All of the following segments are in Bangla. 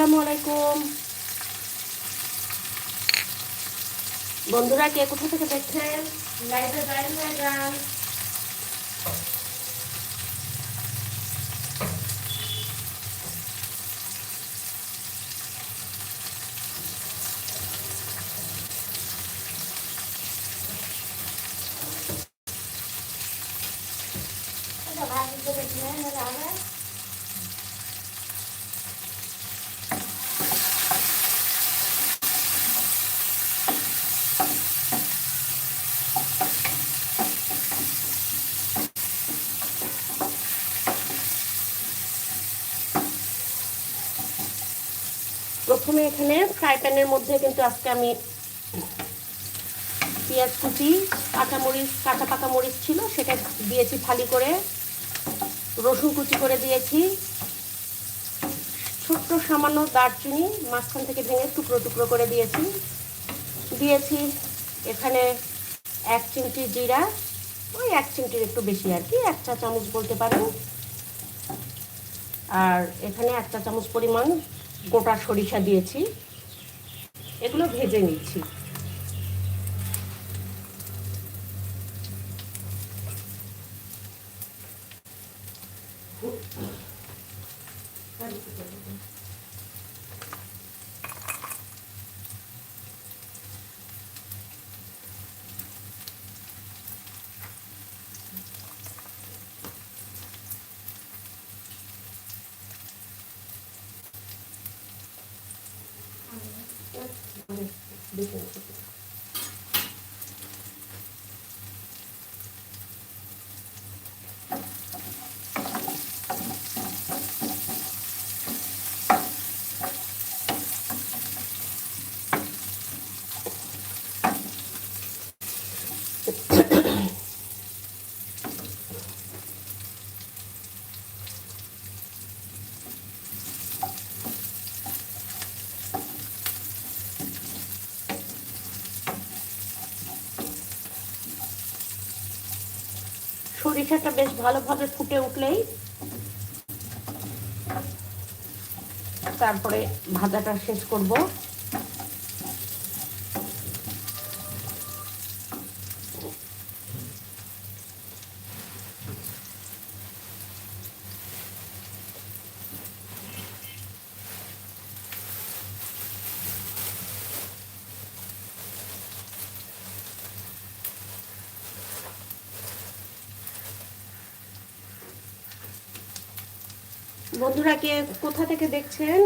আসসালামু আলাইকুম বন্ধুরা কে কোথা থেকে দেখছেন? লাইভে জয়েন হয়ে যান। প্রথমে এখানে ফ্রাই প্যানের মধ্যে কিন্তু আজকে আমি পেঁয়াজ কুচি কাঁচামরিচ কাঁচা পাকা মরিচ ছিল, সেটা দিয়েছি ফালি করে। রসুন কুচি করে দিয়েছি। ছোট্ট সামান্য দারচিনি মাঝখান থেকে ভেঙে টুকরো টুকরো করে দিয়েছি। দিয়েছি এখানে এক চিমটি জিরা, ওই এক চিমটির একটু বেশি আর কি, এক চা চামচ বলতে পারেন। আর এখানে এক চা চামচ পরিমাণ গোটা সরিষা দিয়েছি। এগুলো ভেজে নিচ্ছি। 嗯，对，没错。সরিষাটা বেশ ভালোভাবে ফুটে উঠলেই তারপরে ভাজাটা শেষ করব। বন্ধুরা কে কোথা থেকে দেখছেন?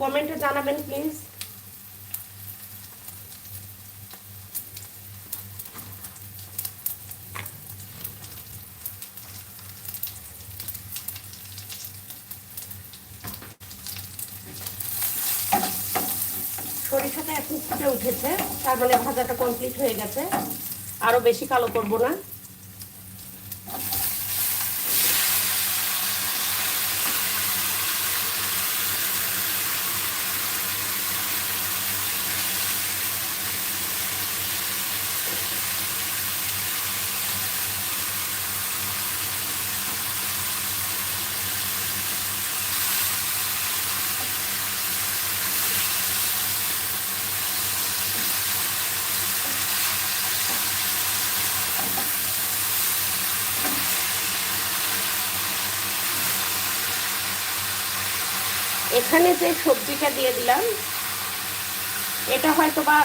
কমেন্টে জানাবেন, প্লিজ। সরিষাটা এখন ফুটে উঠেছে, তার মানে ভাজাটা কমপ্লিট হয়ে গেছে। আরও বেশি কালো করব না। এখানে যে সবজিটা দিয়ে দিলাম, এটা হয়তো বা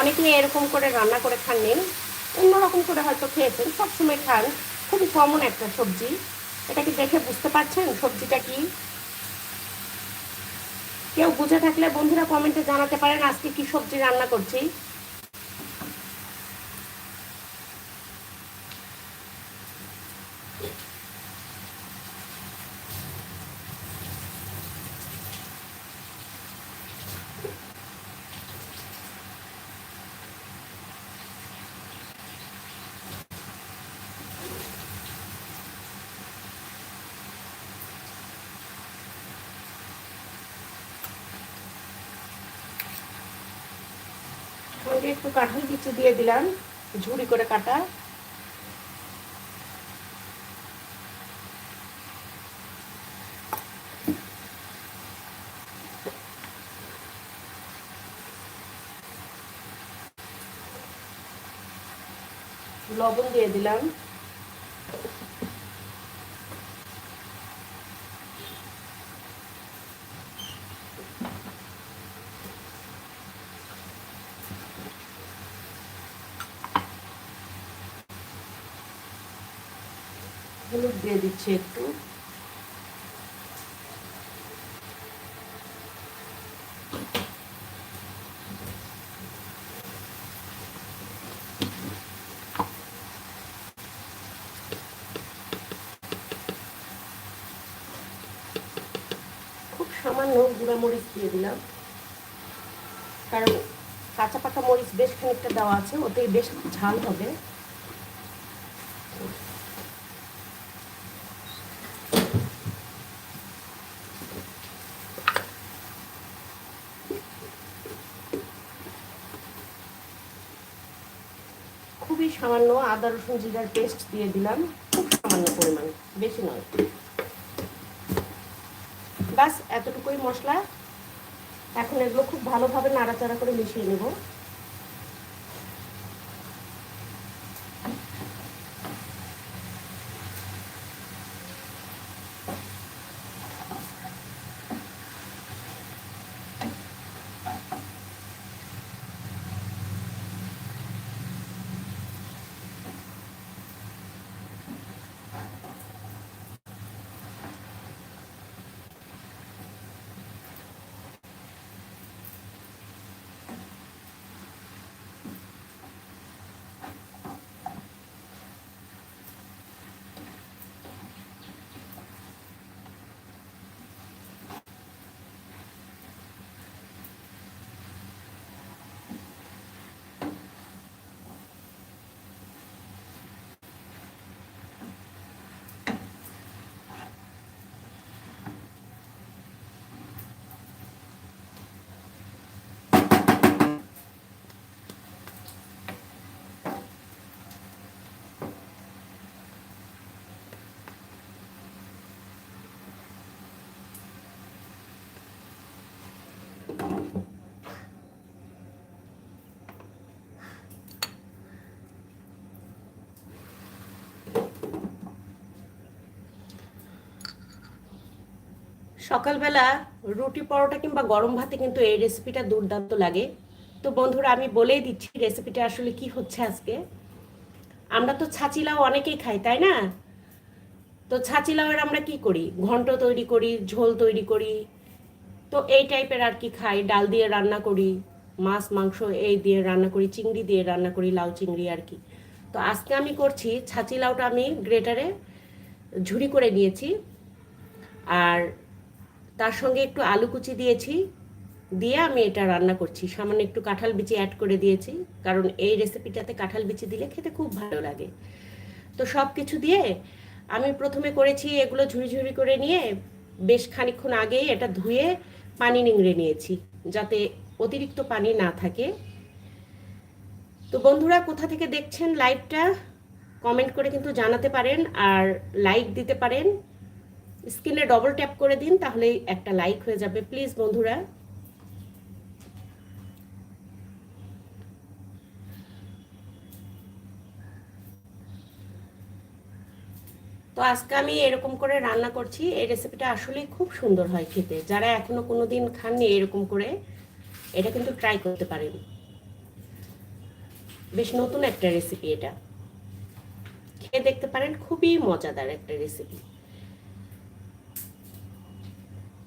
অনেকে এরকম করে রান্না করে খাননি অন্যরকম করে হয়তো খেয়েছেন, সবসময় খান। খুবই কমন একটা সবজি। এটা কি দেখে বুঝতে পারছেন সবজিটা কি? কেউ বুঝে থাকলে বন্ধুরা কমেন্টে জানাতে পারেন, আজকে কি সবজি রান্না করছি। সঙ্গে একটু কাঁঠাল কিছু দিয়ে দিলাম ঝুড়ি করে কাটা। লবণ দিয়ে দিলাম হলুদ দিয়ে দিচ্ছি একটু। সামান্য গুঁড়া মরিচ দিয়ে দিলাম। কারণ কাঁচা পাকা মরিচ বেশ খানিকটা দেওয়া আছে ওতেই বেশ ঝাল হবে খুবই সামান্য আদা, রসুন, জিরার পেস্ট দিয়ে দিলাম। খুব সামান্য পরিমাণ, বেশি নয়। বাস এতটুকুই মশলা। এখন এগুলো খুব ভালোভাবে নাড়াচাড়া করে মিশিয়ে নেব। সকালবেলা রুটি পরোটা কিংবা গরম ভাতে কিন্তু এই রেসিপিটা দুর্দান্ত লাগে। তো বন্ধুরা, আমি বলেই দিচ্ছি রেসিপিটা আসলে কি হচ্ছে আজকে। আমরা তো ছাচিলাও অনেকেই খাই, তাই না? তো ছাচিলাওয়ের আমরা কি করি? ঘন্ট তৈরি করি, ঝোল তৈরি করি। তো এই টাইপের আর কি খাই। ডাল দিয়ে রান্না করি, মাছ, মাংস এই দিয়ে রান্না করি, চিংড়ি দিয়ে রান্না করি, লাউ, চিংড়ি আর কি। তো আজকে আমি করছি ছাচি লাউটা আমি গ্রেটারে ঝুড়ি করে নিয়েছি। আর তার সঙ্গে একটু আলু কুচি দিয়েছি, দিয়ে আমি এটা রান্না করছি। সামান্য একটু কাঁঠাল বিচি অ্যাড করে দিয়েছি, কারণ এই রেসিপিটাতে কাঁঠাল বিচি দিলে খেতে খুব ভালো লাগে। তো সব কিছু দিয়ে আমি প্রথমে করেছি এগুলো ঝুড়ি ঝুড়ি করে নিয়ে বেশ খানিক্ষণ আগেই এটা ধুয়ে পানি নিংড়ে নিয়েছি, যাতে অতিরিক্ত পানি না থাকে। তো বন্ধুরা, কোথা থেকে দেখছেন লাইভটা কমেন্ট করে কিন্তু জানাতে পারেন আর লাইক দিতে পারেন। স্ক্রিনে ডবল ট্যাপ করে দিন, তাহলেই একটা লাইক হয়ে যাবে। প্লিজ বন্ধুরা। তো আজকে আমি এরকম করে রান্না করছি। এই রেসিপিটা আসলে খুব সুন্দর হয় খেতে। যারা এখনও কোনো দিন খাননি এরকম করে, এটা কিন্তু ট্রাই করতে পারেন। বেশ নতুন একটা রেসিপি এটা। খেয়ে দেখতে পারেন, খুবই মজাদার একটা রেসিপি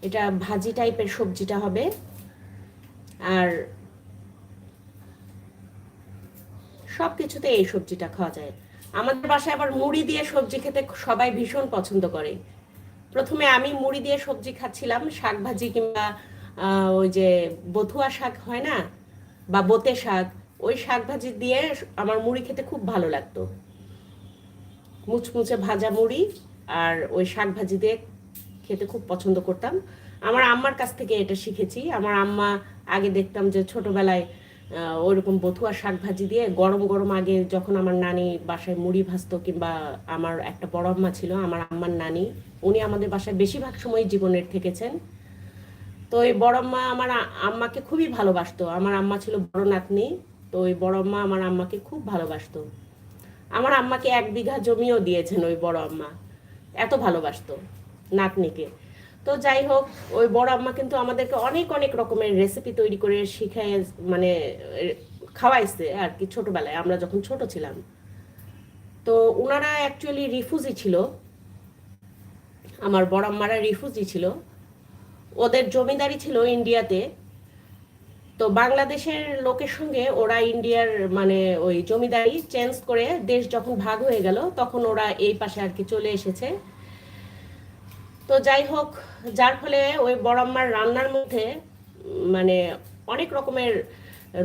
এটা ভাজি টাইপের সবজিটা হবে। আর সব কিছুতে এই সবজিটা খাওয়া যায়। আমাদের বাসায় আবার মুড়ি দিয়ে সবজি খেতে সবাই ভীষণ পছন্দ করে। প্রথমে আমি মুড়ি দিয়ে সবজি খাচ্ছিলাম, শাক ভাজি কিংবা ওই যে বথুয়া শাক হয় না? বা বোতে শাক, ওই শাক ভাজি দিয়ে আমার মুড়ি খেতে খুব ভালো লাগতো। মুচমুচে ভাজা মুড়ি আর ওই শাক ভাজি দিয়ে খেতে খুব পছন্দ করতাম। আমার আম্মার কাছ থেকে এটা শিখেছি। আমার আম্মা আগে দেখতাম যে ছোটবেলায় ওইরকম বথুয়া শাক ভাজি দিয়ে গরম গরম আগে যখন আমার নানি বাসায় মুড়ি ভাজতো কিংবা আমার একটা বড় আম্মা ছিল, আমার আম্মার নানি, উনি আমাদের বাসায় বেশিরভাগ সময় জীবনের থেকেছেন। তো ওই বড় আম্মা আমার আম্মাকে খুবই ভালোবাসতো। আমার আম্মা ছিল বড় নাতনি, তো ওই বড় আম্মা আমার আম্মাকে খুব ভালোবাসতো। আমার আম্মাকে এক বিঘা জমিও দিয়েছেন ওই বড় আম্মা। এত ভালোবাসতো। নাতনিকে। তো যাই হোক, ওই বড় আম্মা কিন্তু আমাদেরকে অনেক অনেক রকমের রেসিপি তৈরি করে শিখায় মানে খাওয়াইছে আর কি ছোটবেলায়, আমরা যখন ছোট ছিলাম। তো ওনারা অ্যাকচুয়ালি রিফিউজি ছিল। আমার বড় আম্মারা রিফিউজি ছিল। ওদের জমিদারি ছিল ইন্ডিয়াতে। তো বাংলাদেশের লোকের সঙ্গে ওরা ইন্ডিয়ার মানে ওই জমিদারি চেঞ্জ করে দেশ যখন ভাগ হয়ে গেল, তখন ওরা এই পাশে আর কি চলে এসেছে। তো যাই হোক, যার ফলে ওই বড়াম্মার রান্নার মধ্যে মানে অনেক রকমের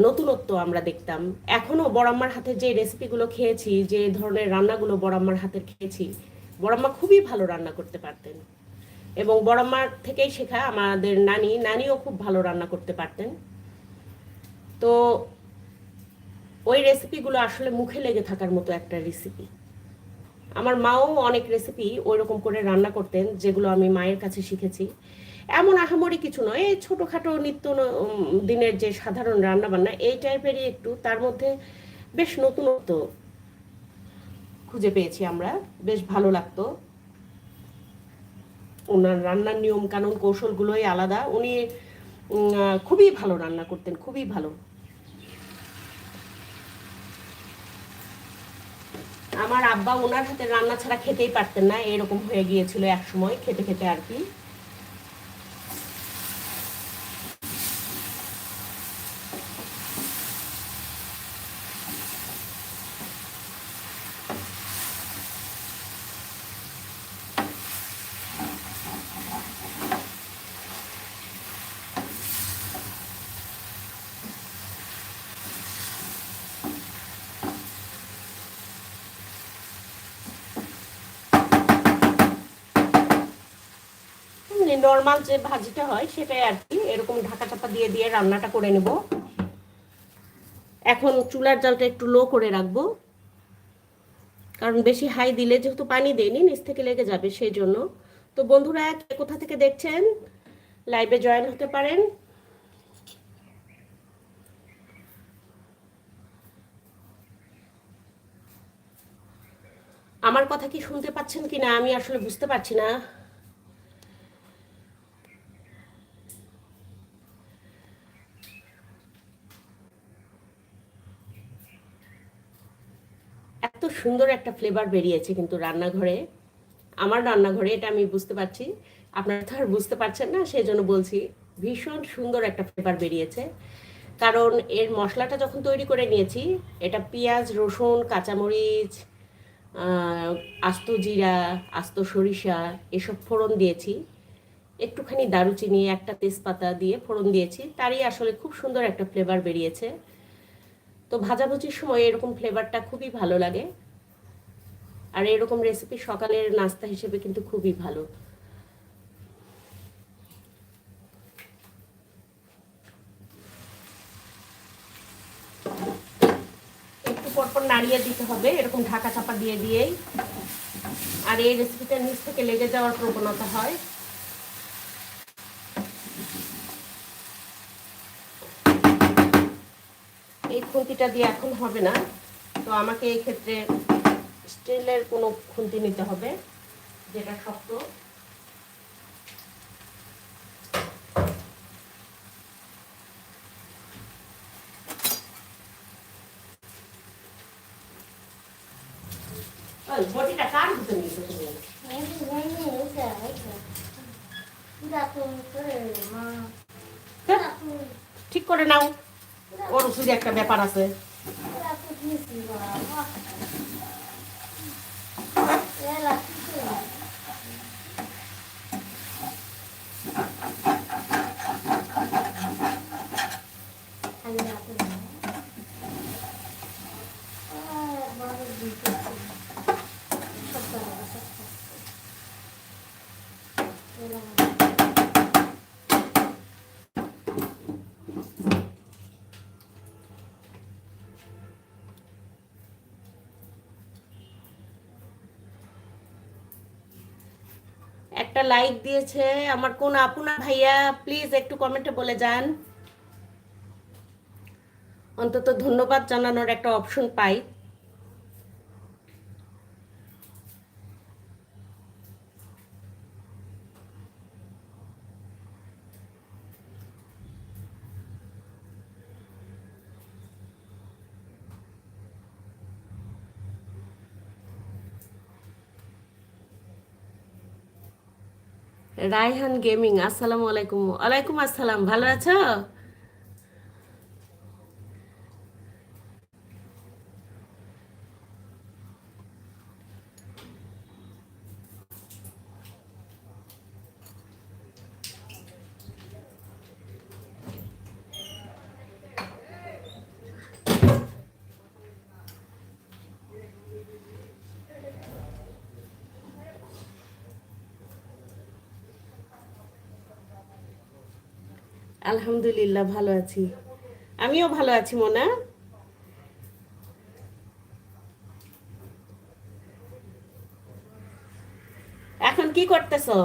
নতুনত্ব আমরা দেখতাম। এখনও বড়াম্মার হাতে যে রেসিপিগুলো খেয়েছি, যে ধরনের রান্নাগুলো বড়াম্মার হাতের খেয়েছি বড়াম্মা খুবই ভালো রান্না করতে পারতেন। এবং বড়াম্মার থেকেই শেখা আমাদের নানি, নানিও খুব ভালো রান্না করতে পারতেন। তো ওই রেসিপিগুলো আসলে মুখে লেগে থাকার মতো একটা রেসিপি আমার মাও অনেক রেসিপি ওই রকম করে রান্না করতেন, যেগুলো আমি মায়ের কাছে শিখেছি। এমন আহামরি কিছু নয়, এই ছোটোখাটো নিত্য দিনের যে সাধারণ রান্না বান্না এই টাইপেরই একটু, তার মধ্যে বেশ নতুনত্ব খুঁজে পেয়েছি আমরা, বেশ ভালো লাগতো। ওনার রান্নার নিয়ম কানুন কৌশলগুলোই আলাদা উনি খুবই ভালো রান্না করতেন, খুবই ভালো। আমার আব্বা ওনার হাতে রান্না ছাড়া খেতেই পারতেন না, এরকম হয়ে গিয়েছিল এক সময় খেতে খেতে আর কি। নর্মাল যে ভাজিটা হয় সেটাই আর কি। এরকম ঢাকা চাপা দিয়ে দিয়ে রান্নাটা করে নেব। এখন চুলার জালটা একটু লো করে রাখব। কারণ বেশি হাই দিলে যেহেতু পানি দেয়নি নিচ থেকে লেগে যাবে সেই জন্য তো বন্ধুরা, কে কোথা থেকে দেখছেন? লাইভে জয়েন হতে পারেন। আমার কথা কি শুনতে পাচ্ছেন কিনা আমি আসলে বুঝতে পারছি না এত সুন্দর একটা ফ্লেভার বেরিয়েছে কিন্তু রান্নাঘরে। আমার রান্নাঘরে, এটা আমি বুঝতে পারছি। আপনারা তো আর বুঝতে পারছেন না সেই জন্য বলছি ভীষণ সুন্দর একটা ফ্লেভার বেরিয়েছে। কারণ এর মশলাটা যখন তৈরি করে নিয়েছি, এটা পেঁয়াজ, রসুন, কাঁচামরিচ আস্ত জিরা, আস্ত সরিষা, এসব ফোড়ন দিয়েছি। একটুখানি দারুচিনি, একটা তেজপাতা দিয়ে ফোড়ন দিয়েছি। তারই আসলে খুব সুন্দর একটা ফ্লেভার বেরিয়েছে। তো ভাজাভুজির সময় এরকম ফ্লেভারটা খুবই ভালো লাগে। আর এরকম রেসিপি সকালের নাস্তা হিসেবে কিন্তু খুবই ভালো। একটু পরপর নাড়িয়ে দিতে হবে, এরকম ঢাকা চাপা দিয়ে দিয়েই। আর এই রেসিপিটা নিচ থেকে লেগে যাওয়ার প্রবণতা হয়। এই খুন্তিটা দিয়ে এখন হবে না। তো আমাকে এই ক্ষেত্রে স্টিলের কোনো খুন্তি নিতে হবে যেটা শক্ত। ওই বটিটা কার ভিতরে নিয়েছো তুমি? হ্যাঁ, ঠিক করে নাও। ওর শুধু একটা ব্যাপার আছে। লাইক দিয়েছে। আমার কোন আপুনা ভাইয়া প্লিজ একটু কমেন্টে বলে যান। অন্তত ধন্যবাদ জানানোর একটা অপশন পাই। রায়হান গেমিং আসসালামু আলাইকুম। ওয়ালাইকুম আসসালাম ভালো আছো? আলহামদুলিল্লাহ ভালো আছি। আমিও ভালো আছি মোনা। এখন কি করতেছো?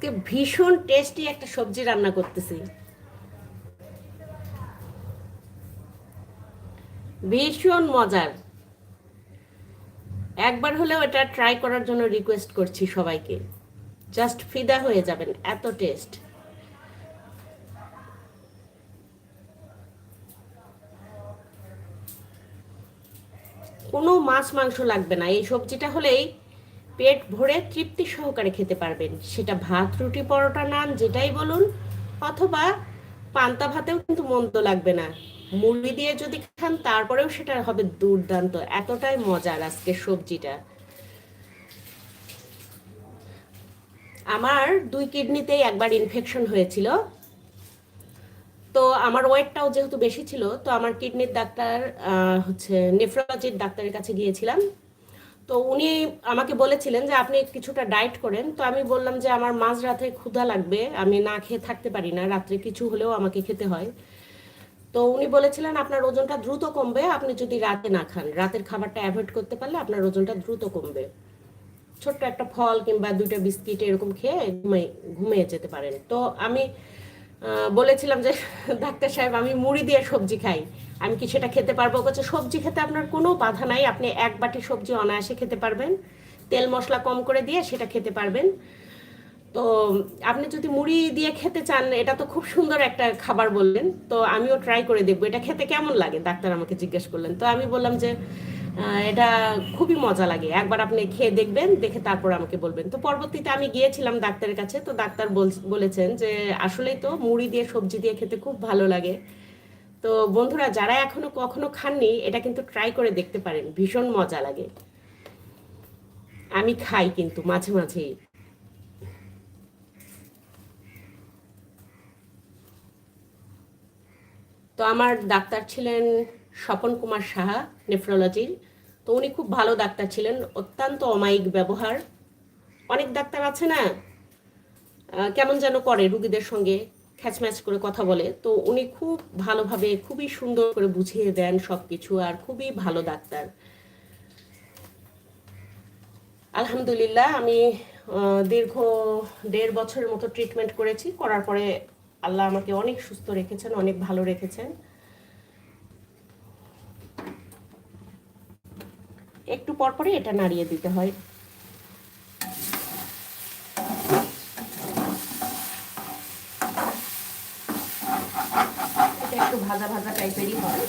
আজকে ভীষণ টেস্টি একটা সবজি রান্না করতেছি। ভীষণ মজার। একবার হলেও এটা ট্রাই করার জন্য রিকোয়েস্ট করছি সবাইকে। জাস্ট ফিদা হয়ে যাবেন, এত টেস্ট কোনো মাছ মাংস লাগবে না, এই সবজিটা হলেই পেট ভরে তৃপ্তি সহকারে খেতে পারবেন। সেটা ভাত, রুটি, পরোটা, নান, যেটাই বলুন, অথবা পান্তা ভাতেও কিন্তু মন্দ লাগবে না। মুড়ি দিয়ে যদি খান, তারপরেও সেটা হবে দুর্দান্ত। এতটাই মজার আজকে সবজিটা। আমার দুই কিডনিতেই একবার ইনফেকশন হয়েছিল। তো আমার ওয়েটটাও যেহেতু বেশি ছিল, তো আমার কিডনির ডাক্তার হচ্ছে নেফ্রোলজির ডাক্তারের কাছে গিয়েছিলাম। তো উনি আমাকে বলেছিলেন যে আপনি কিছুটা ডায়েট করেন। তো আমি বললাম যে আমার মাঝ রাতে ক্ষুধা লাগবে, আমি না খেয়ে থাকতে পারি না, রাত্রে কিছু হলেও আমাকে খেতে হয়। তো উনি বলেছিলেন, আপনার ওজনটা দ্রুত কমবে, আপনি যদি রাতে না খান। রাতের খাবারটা অ্যাভয়েড করতে পারলে আপনার ওজনটা দ্রুত কমবে। ছোট্ট একটা ফল কিংবা দুইটা বিস্কিট এরকম খেয়ে ঘুমিয়ে ঘুমিয়ে যেতে পারেন। তো আমি বলেছিলাম যে, ডাক্তার সাহেব, আমি মুড়ি দিয়ে সবজি খাই। আমি কি সেটা খেতে পারব? বলছে, সবজি খেতে আপনার কোনো বাধা নাই। আপনি এক বাটি সবজি অনায়াসে খেতে পারবেন। তেল মশলা কম করে দিয়ে সেটা খেতে পারবেন। তো, আপনি যদি মুড়ি দিয়ে খেতে চান, এটা তো খুব সুন্দর একটা খাবার বললেন। তো আমিও ট্রাই করে দেখব। এটা খেতে কেমন লাগে? ডাক্তার আমাকে জিজ্ঞেস করলেন। তো আমি বললাম যে এটা খুবই মজা লাগে। একবার আপনি খেয়ে দেখবেন, দেখে তারপর আমাকে বলবেন। তো পরবর্তীতে আমি গিয়েছিলাম ডাক্তারের কাছে, তো ডাক্তার বলেছেন যে, আসলেই তো মুড়ি দিয়ে, সবজি দিয়ে খেতে খুব ভালো লাগে। তো বন্ধুরা, যারা এখনও কখনো খাননি, এটা কিন্তু ট্রাই করে দেখতে পারেন। ভীষণ মজা লাগে। আমি খাই কিন্তু মাঝে মাঝেই তো আমার ডাক্তার ছিলেন স্বপন কুমার সাহা নেফ্রোলজির তো উনি খুব ভালো ডাক্তার ছিলেন, অত্যন্ত অমায়িক ব্যবহার। অনেক ডাক্তার আছে না কেমন যেন করে রুগীদের সঙ্গে খ্যাচম্যাচ করে কথা বলে। তো উনি খুব ভালোভাবে, খুবই সুন্দর করে বুঝিয়ে দেন সব কিছু আর খুবই ভালো ডাক্তার। আলহামদুলিল্লাহ, আমি দীর্ঘ দেড় বছরের মতো ট্রিটমেন্ট করেছি। করার পরে আল্লাহ আমাকে অনেক সুস্থ রেখেছেন, অনেক ভালো রেখেছেন একটু পর পরে এটা নাড়িয়ে দিতে হয়। এটা একটু ভাজা ভাজা টাইপেরই হয়।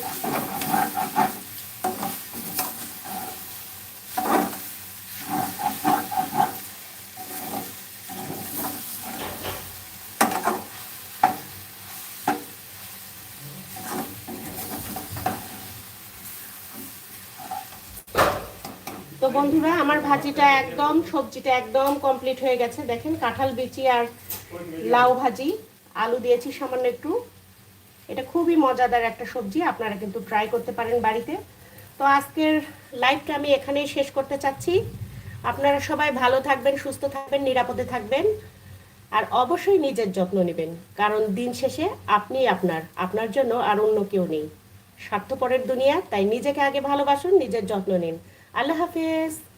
বন্ধুরা, আমার ভাজিটা একদম, সবজিটা একদম কমপ্লিট হয়ে গেছে। দেখেন, কাঁঠাল বিচি আর লাউ ভাজি। আলু দিয়েছি সামান্য একটু। এটা খুবই মজাদার একটা সবজি, আপনারা কিন্তু ট্রাই করতে পারেন বাড়িতে। তো আজকের লাইভটা আমি এখানেই শেষ করতে চাচ্ছি। আপনারা সবাই ভালো থাকবেন, সুস্থ থাকবেন, নিরাপদে থাকবেন। আর অবশ্যই নিজের যত্ন নেবেন, কারণ দিন শেষে আপনি আপনার আপনার জন্য আর অন্য কেউ নেই। স্বার্থপরের দুনিয়া, তাই নিজেকে আগে ভালোবাসুন, নিজের যত্ন নিন। আল্লাহ হাফেজ।